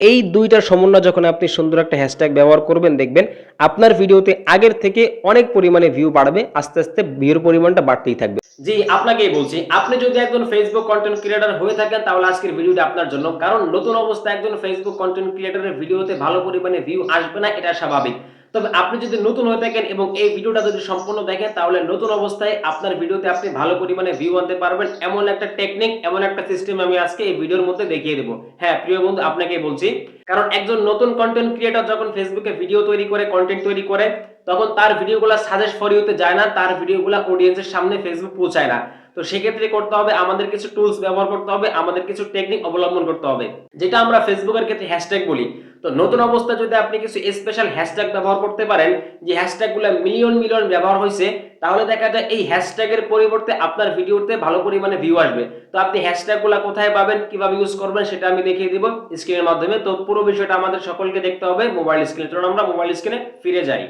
এই দুইটার সমন্বয় যখন আপনি সুন্দর একটা হ্যাশট্যাগ ব্যবহার করবেন, দেখবেন আপনার ভিডিওতে আগের থেকে অনেক পরিমাণে ভিউ বাড়বে, আস্তে আস্তে ভিউর পরিমাণটা বাড়তেই থাকবে। জি, আপনাকেই বলছি, আপনি যদি একজন ফেসবুক কন্টেন্ট ক্রিয়েটার হয়ে থাকেন, তাহলে আজকের ভিডিওটা আপনার জন্য। কারণ নতুন অবস্থায় একজন ফেসবুক কন্টেন্ট ক্রিয়েটারের ভিডিওতে ভালো পরিমাণে ভিউ আসবে না, এটা স্বাভাবিক। তবে আপনি যদি নতুন হয়ে থাকেন এবং এই ভিডিওটা যদি সম্পূর্ণ দেখেন, তাহলে নতুন অবস্থায় আপনার ভিডিওতে আপনি ভালো পরিমাণে ভিউ আনতে পারবেন। এমন একটা টেকনিক এমন একটা সিস্টেম আমি আজকে এই ভিডিওর মধ্যে দেখিয়ে দেবো। হ্যাঁ প্রিয় বন্ধু আপনাকে বলছি, কারণ একজন নতুন কন্টেন্ট ক্রিয়েটর যখন ফেসবুকে ভিডিও তৈরি করে কন্টেন্ট তৈরি করে, তখন তার ভিডিওগুলো সাজেস্ট ফর ইউতে যায় না, তার ভিডিওগুলো অডিয়েন্সের সামনে ফেসবুক পৌঁছায় না। তো সেক্ষেত্রে করতে হবে, আমাদের কিছু টুলস ব্যবহার করতে হবে, আমাদের কিছু টেকনিক অবলম্বন করতে হবে। যেটা আমরা ফেসবুকের ক্ষেত্রে হ্যাশট্যাগ বলি। তো নতুন অবস্থায় যদি আপনি কিছু স্পেশাল হ্যাশট্যাগ ব্যবহার করতে পারেন, যে হ্যাশট্যাগুলো মিলিয়ন মিলিয়ন ব্যবহার হয়েছে, তাহলে দেখা যায় এই হ্যাশট্যাগের পরিবর্তে আপনার ভিডিওতে ভালো পরিমাণে ভিউ আসবে। তো আপনি হ্যাশট্যাগুলো কোথায় পাবেন, কীভাবে ইউজ করবেন, সেটা আমি দেখিয়ে দিব স্ক্রিনের মাধ্যমে। তো পুরো বিষয়টা আমাদের সকলকে দেখতে হবে মোবাইল স্ক্রিনে চলুন আমরা মোবাইল স্ক্রিনে ফিরে যাই।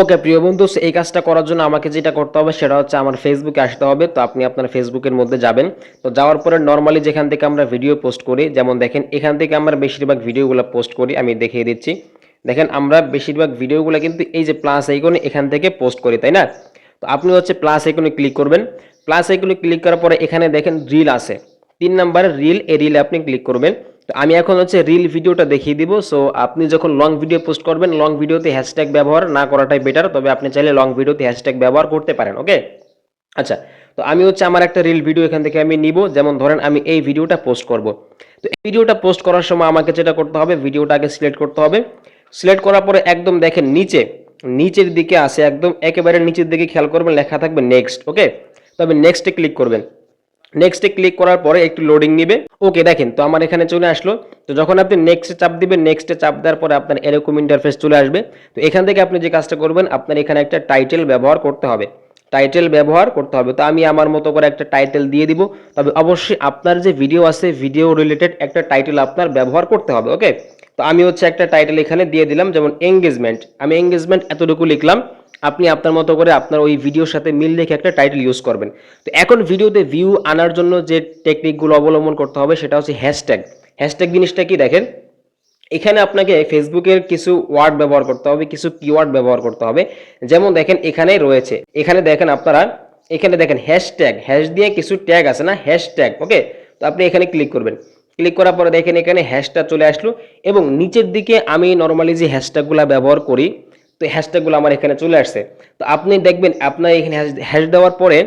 ওকে, প্রিয় বন্ধু এই কাজটা করার জন্য আমাকে যেটা করতে হবে সেটা হচ্ছে আমার ফেসবুকে আসতে হবে। তো আপনি আপনার ফেসবুকের মধ্যে যাবেন। তো যাওয়ার পরে নর্মালি যেখান থেকে আমরা ভিডিও পোস্ট করি, যেমন দেখেন, এখান থেকে আমরা বেশিরভাগ ভিডিওগুলো পোস্ট করি, আমি দেখিয়ে দিচ্ছি। দেখেন, আমরা বেশিরভাগ ভিডিওগুলো কিন্তু এই যে প্লাস আইকনে এখান থেকে পোস্ট করি, তাই না? তো আপনি হচ্ছে প্লাস আইকনে ক্লিক করবেন। প্লাস আইকনে ক্লিক করার পরে এখানে দেখেন রিল আছে। তিন নাম্বারের রিল এই রিলে আপনি ক্লিক করবেন। তো আমি এখন হচ্ছে রিল ভিডিওটা দেখিয়ে দিব। সো আপনি যখন লং ভিডিও পোস্ট করবেন লং ভিডিওতে হ্যাশট্যাগ ব্যবহার না করাটাই বেটার তবে আপনি চাইলে লং ভিডিওতে হ্যাশট্যাগ ব্যবহার করতে পারেন ওকে আচ্ছা তো আমি হচ্ছে আমার একটা রিল ভিডিও এখান থেকে আমি নিব। যেমন ধরেন আমি এই ভিডিওটা পোস্ট করব। তো এই ভিডিওটা পোস্ট করার সময় আমাকে যেটা করতে হবে ভিডিওটা আগে সিলেক্ট করতে হবে। সিলেক্ট করার পরে একদম দেখেন নিচে, নিচের দিকে আসে একদম, একেবারে নিচের দিকে খেয়াল করবেন, লেখা থাকবে নেক্সট ওকে তবে নেক্সটে ক্লিক করবেন। নেক্সটে ক্লিক করার পরে একটু লোডিং নিবে। ওকে দেখেন, তো আমার এখানে চলে আসলো। তো যখন আপনি নেক্সটে চাপ দিবেন নেক্সটে চাপ দেওয়ার পরে আপনার এরকম ইন্টারফেস চলে আসবে। তো এখান থেকে আপনি যে কাজটা করবেন, আপনার এখানে একটা টাইটেল ব্যবহার করতে হবে। টাইটেল ব্যবহার করতে হবে। তো আমি আমার মতো করে একটা টাইটেল দিয়ে দিব। তবে অবশ্যই আপনার যে ভিডিও আছে ভিডিও রিলেটেড একটা টাইটেল আপনার ব্যবহার করতে হবে ওকে তো আমি হচ্ছে একটা টাইটেল এখানে দিয়ে দিলাম, যেমন এঙ্গেজমেন্ট আমি এঙ্গেজমেন্ট এতটুকু লিখলাম, আপনি আপনার মতো করে আপনার ওই ভিডিওর সাথে মিল রেখে একটা টাইটেল ইউজ করবেন। তো এখন ভিডিওতে ভিউ আনার জন্য যে টেকনিকগুলো অবলম্বন করতে হবে, সেটা হচ্ছে হ্যাশট্যাগ হ্যাশট্যাগ জিনিসটা কি দেখেন? এখানে আপনাকে ফেসবুকের কিছু ওয়ার্ড ব্যবহার করতে হবে, কিছু কিওয়ার্ড ব্যবহার করতে হবে। যেমন দেখেন এখানে রয়েছে। এখানে দেখেন আপনারা, এখানে দেখেন হ্যাশট্যাগ হ্যাশ দিয়ে কিছু ট্যাগ আছে না? হ্যাশট্যাগ ওকে তো আপনি এখানে ক্লিক করবেন। ক্লিক করার পরে দেখেন এখানে হ্যাশট্যাগ চলে আসলো এবং নিচের দিকে আমি নর্মালি যে হ্যাশট্যাগুলো ব্যবহার করি, তো হ্যাশট্যাগুলো আমার এখানে চলে আসছে। তো আপনি দেখবেন আপনার এখানে হ্যাশ দেওয়ার পরে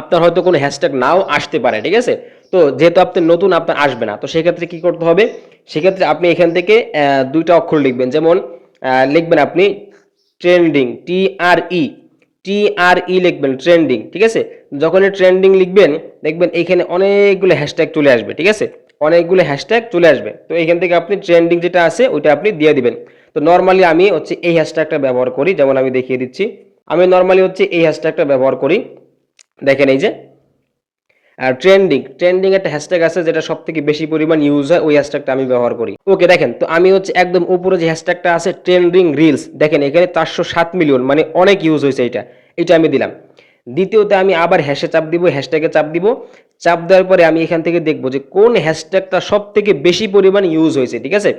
আপনার হয়তো কোনো হ্যাশট্যাগ নাও আসতে পারে, ঠিক আছে? তো যেহেতু আপনি নতুন, আপনার আসবে না। তো সেক্ষেত্রে কি করতে হবে? সেক্ষেত্রে আপনি এখান থেকে দুইটা অক্ষর লিখবেন। যেমন লিখবেন আপনি ট্রেন্ডিং টি আর ই টি আর ই লিখবেন ট্রেন্ডিং ঠিক আছে? যখনই ট্রেন্ডিং লিখবেন, দেখবেন এখানে অনেকগুলো হ্যাশট্যাগ চলে আসবে, ঠিক আছে? অনেকগুলো হ্যাশট্যাগ চলে আসবে। তো এখান থেকে আপনি ট্রেন্ডিং যেটা আছে, ওইটা আপনি দিয়ে দিবেন। তো নর্মালি আমি হচ্ছে এই হ্যাশট্যাগটা ব্যবহার করি, যেমন আমি দেখিয়ে দিচ্ছি। আমি নর্মালি হচ্ছে এই হ্যাশট্যাগটা ব্যবহার করি। দেখেন এই যে। আর ট্রেন্ডিং ট্রেন্ডিং একটা হ্যাশট্যাগ আছে যেটা সব থেকে বেশি পরিমাণ ইউজ হয়, ওই হ্যাশট্যাগটা আমি ব্যবহার করি। ওকে দেখেন, তো আমি হচ্ছে একদম উপরে যে হ্যাশট্যাগটা আছে ট্রেন্ডিং রিলস দেখেন এখানে চারশো সাত মিলিয়ন মানে অনেক ইউজ হয়েছে এটা। এটা আমি দিলাম। দ্বিতীয়তে আমি আবার হ্যাশে চাপ দিব হ্যাশট্যাগে চাপ দিব। চাপ দেওয়ার পরে আমি এখান থেকে দেখব যে কোন হ্যাশট্যাগটা সব থেকে বেশি পরিমাণ ইউজ হয়েছে, ঠিক আছে?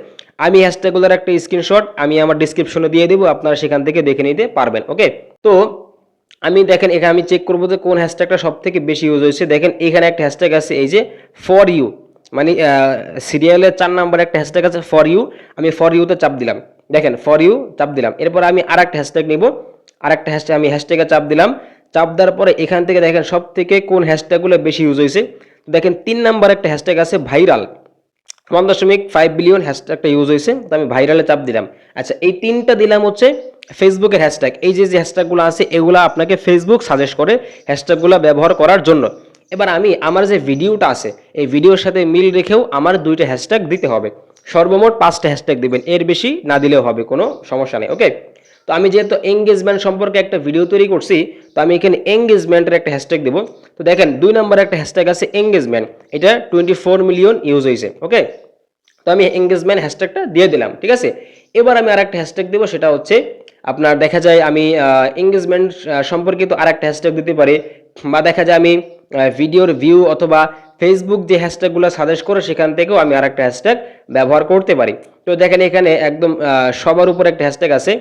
আমি হ্যাশট্যাগুলোর একটা স্ক্রিনশট আমি আমার ডিসক্রিপশনে দিয়ে দেবো, আপনারা সেখান থেকে দেখে নিতে পারবেন ওকে তো আমি দেখেন, এখানে আমি চেক করব যে কোন হ্যাশট্যাগটা সব থেকে বেশি ইউজ হয়েছে। দেখেন, এখানে একটা হ্যাশট্যাগ আছে, এই যে ফর ইউ মানে সিরিয়ালের চার নাম্বার একটা হ্যাশট্যাগ আছে ফর ইউ আমি ফর ইউতে চাপ দিলাম। দেখেন ফর ইউ চাপ দিলাম। এরপর আমি আর একটা হ্যাশট্যাগ নিব আর একটা হ্যাশট্যাগ আমি হ্যাশট্যাগে চাপ দিলাম। চাপ দেওয়ার পরে এখান থেকে দেখেন সব থেকে কোন হ্যাশট্যাগুলো বেশি ইউজ হয়েছে। দেখেন তিন নাম্বার একটা হ্যাশট্যাগ আছে ভাইরাল ওয়ান দশমিক ফাইভ বিলিয়ন হ্যাশট্যাগটা ইউজ হয়েছে, তো আমি ভাইরালে চাপ দিলাম। আচ্ছা এই তিনটা দিলাম হচ্ছে ফেসবুকের হ্যাশট্যাগ এই যে যে হ্যাশট্যাগুলো আছে, এগুলো আপনাকে ফেসবুক সাজেস্ট করে হ্যাশট্যাগুলো ব্যবহার করার জন্য। এবার আমি, আমার যে ভিডিওটা আছে, এই ভিডিওর সাথে মিল রেখেও আমার দুইটা হ্যাশট্যাগ দিতে হবে। সর্বমোট পাঁচটা হ্যাশট্যাগ দিবেন, এর বেশি না দিলেও হবে, কোনো সমস্যা নেই ওকে তো আমি যেহেতু এঙ্গেজমেন্ট সম্পর্কে একটা ভিডিও তৈরি করছি, তো আমি এখানে এঙ্গেজমেন্টের একটা হ্যাশট্যাগ দেবো। তো দেখেন, দুই নম্বরে একটা হ্যাশট্যাগ আছে এঙ্গেজমেন্ট এটা টোয়েন্টি ফোর মিলিয়ন ইউজ হয়েছে ওকে তো আমি এঙ্গেজমেন্ট হ্যাশট্যাগটা দিয়ে দিলাম, ঠিক আছে? এবার আমি আরেকটা হ্যাশট্যাগ দেবো, সেটা হচ্ছে, আপনার দেখা যায় আমি এঙ্গেজমেন্ট সম্পর্কিত আরেকটা হ্যাশট্যাগ দিতে পারি, বা দেখা যায় আমি ভিডিওর ভিউ অথবা ফেসবুক যে হ্যাশট্যাগুলো সাজেস্ট করে, সেখান থেকেও আমি আর একটা হ্যাশট্যাগ ব্যবহার করতে পারি। তো দেখেন এখানে একদম সবার উপর একটা হ্যাশট্যাগ আছে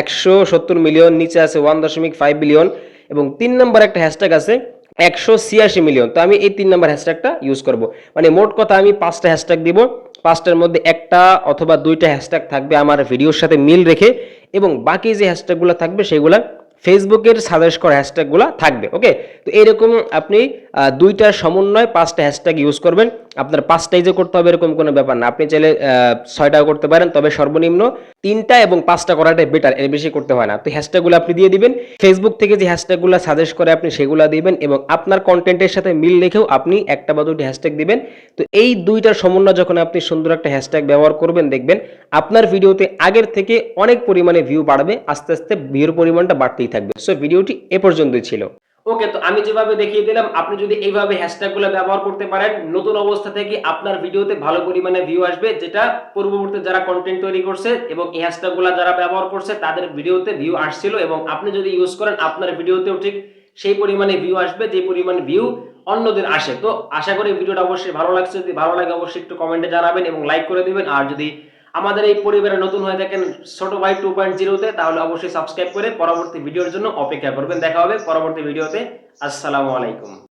একশো সত্তর মিলিয়ন নিচে আছে ওয়ান দশমিক ফাইভ বিলিয়ন এবং তিন নম্বর একটা হ্যাশট্যাগ আছে একশো ছিয়াশি মিলিয়ন তো আমি এই তিন নম্বর হ্যাশট্যাগটা ইউজ করব। মানে মোট কথা আমি পাঁচটা হ্যাশট্যাগ দিব। পাঁচটার মধ্যে একটা অথবা দুইটা হ্যাশট্যাগ থাকবে আমার ভিডিওর সাথে মিল রেখে এবং বাকি যে হ্যাশট্যাগুলো থাকবে সেগুলা ফেসবুকের সাজেস্ট করা হ্যাশট্যাগুলো থাকবে ওকে তো এরকম আপনি আহ, দুইটার সমন্বয় পাঁচটা হ্যাশট্যাগ ইউজ করবেন। আপনার পাঁচটাই যে করতে হবে এরকম কোনো ব্যাপার না। আপনি চাইলে ছয়টাও করতে পারেন তবে সর্বনিম্ন তিনটা এবং পাঁচটা করাটাই বেটার এর বেশি করতে হয় না। তো হ্যাশট্যাগুলো আপনি দিয়ে দিবেন। ফেসবুক থেকে যে হ্যাশট্যাগুলো সাজেস্ট করে আপনি সেগুলো দিবেন এবং আপনার কন্টেন্টের সাথে মিল রেখেও আপনি একটা বা দুটি হ্যাশট্যাগ দিবেন। তো এই দুইটার সমন্বয় যখন আপনি সুন্দর একটা হ্যাশট্যাগ ব্যবহার করবেন দেখবেন আপনার ভিডিওতে আগের থেকে অনেক পরিমাণে ভিউ বাড়বে আস্তে আস্তে ভিউর পরিমাণটা বাড়তেই থাকবে। সো ভিডিওটি এ পর্যন্তই ছিল। ওকে তো আমি যেভাবে দেখিয়ে দিলাম, আপনি যদি এইভাবে হ্যাশট্যাগুলো ব্যবহার করতে পারেন, নতুন অবস্থা থেকে আপনার ভিডিওতে ভালো পরিমাণে ভিউ আসবে, যেটা পূর্ববর্তী যারা কন্টেন্ট তৈরি করছে এবং এই হ্যাশট্যাগুলো যারা ব্যবহার করছে, তাদের ভিডিওতে ভিউ আসছিল এবং আপনি যদি ইউজ করেন, আপনার ভিডিওতেও ঠিক সেই পরিমাণে ভিউ আসবে, যে পরিমাণ ভিউ অন্যদের আসে। তো আশা করি ভিডিওটা অবশ্যই ভালো লাগছে। যদি ভালো লাগে, অবশ্যই একটু কমেন্টে জানাবেন এবং লাইক করে দিবেন। আর যদি আমাদের এই পরিবারে নতুন হয়ে থাকেন ছোট ভাই টু পয়েন্ট জিরোতে তাহলে অবশ্যই সাবস্ক্রাইব করে পরবর্তী ভিডিওর জন্য অপেক্ষা করবেন। দেখা হবে পরবর্তী ভিডিওতে আসসালামু আলাইকুম।